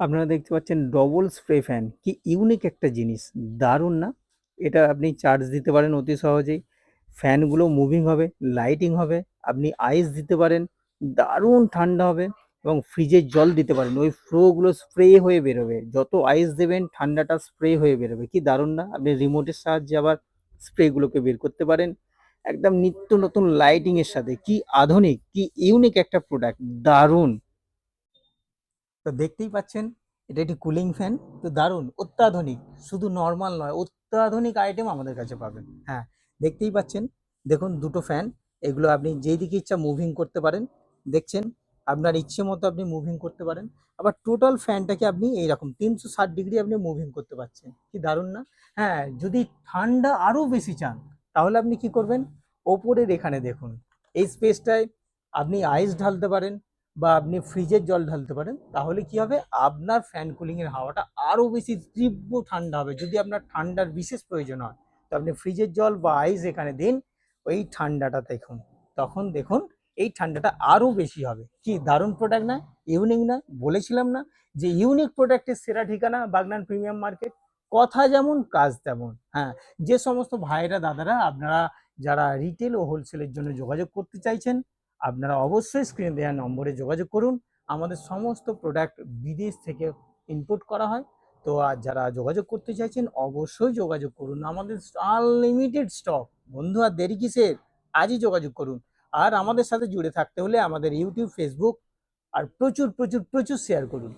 আপনারা দেখতে পাচ্ছেন ডবল স্প্রে ফ্যান কি ইউনিক একটা জিনিস, দারুণ না? এটা আপনি চার্জ দিতে পারেন অতি সহজেই। ফ্যানগুলো মুভিং হবে লাইটিং হবে, আপনি আইস দিতে পারেন, দারুণ ঠান্ডা হবে এবং ফ্রিজে জল দিতে পারেন। ওই ফ্লোগুলো স্প্রে হয়ে বেরোবে। যত আইস দেবেন, ঠান্ডাটা স্প্রে হয়ে বেরোবে। কি দারুণ না? আপনি রিমোটের সাহায্যে আবার স্প্রেগুলোকে বের করতে পারেন। একদম নিত্য নতুন লাইটিংয়ের সাথে। কি আধুনিক, কি ইউনিক একটা প্রোডাক্ট দারুণ। তো দেখতেই পাচ্ছেন, এটা একটি কুলিং ফ্যান তো দারুণ, অত্যাধুনিক, শুধু নর্মাল নয়, অত্যাধুনিক আইটেম আমাদের কাছে পাবেন। হ্যাঁ দেখতেই পাচ্ছেন, দেখুন দুটো ফ্যান এগুলো আপনি যেই দিকে ইচ্ছা মুভিং করতে পারেন, দেখছেন, আপনার ইচ্ছে মতো আপনি মুভিং করতে পারেন, আবার টোটাল ফ্যানটাকে আপনি এইরকম তিনশো ষাট ডিগ্রি আপনি মুভিং করতে পারছেন, কি দারুণ না? হ্যাঁ যদি ঠান্ডা আরও বেশি চান, তাহলে আপনি কি করবেন? ওপরের এখানে দেখুন, এই স্পেসটায় আপনি আইস ঢালতে পারেন বা আপনি ফ্রিজের জল ঢালতে পারেন, তাহলে কি হবে? আপনার ফ্যান কুলিংয়ের হাওয়াটা আরও বেশি তীব্র ঠান্ডা হবে। যদি আপনার ঠান্ডার বিশেষ প্রয়োজন হয়, তো আপনি ফ্রিজের জল বা আইস এখানে দিন, ওই ঠান্ডাটা দেখুন। তখন দেখুন এই ঠান্ডাটা আরও বেশি হবে। কি দারুণ প্রোডাক্ট না? ইউনিক না? বলেছিলাম না যে ইউনিক প্রোডাক্টের সেরা ঠিকানা বাগনান প্রিমিয়াম মার্কেট কথা যেমন, কাজ তেমন। হ্যাঁ যে সমস্ত ভাইরা দাদারা, আপনারা যারা রিটেল ও হোলসেলের জন্য যোগাযোগ করতে চাইছেন আপনারা অবশ্যই স্ক্রিনে দেওয়া নম্বরে যোগাযোগ করুন। আমাদের সমস্ত প্রোডাক্ট বিদেশ থেকে ইনপুট করা হয়। তো আর যারা যোগাযোগ করতে চাইছেন, অবশ্যই যোগাযোগ করুন। আমাদের আনলিমিটেড স্টক বন্ধু আর দেরি কিসের? আজই যোগাযোগ করুন। আর আমাদের সাথে জুড়ে থাকতে হলে আমাদের ইউটিউব ফেসবুক আর প্রচুর প্রচুর প্রচুর শেয়ার করুন।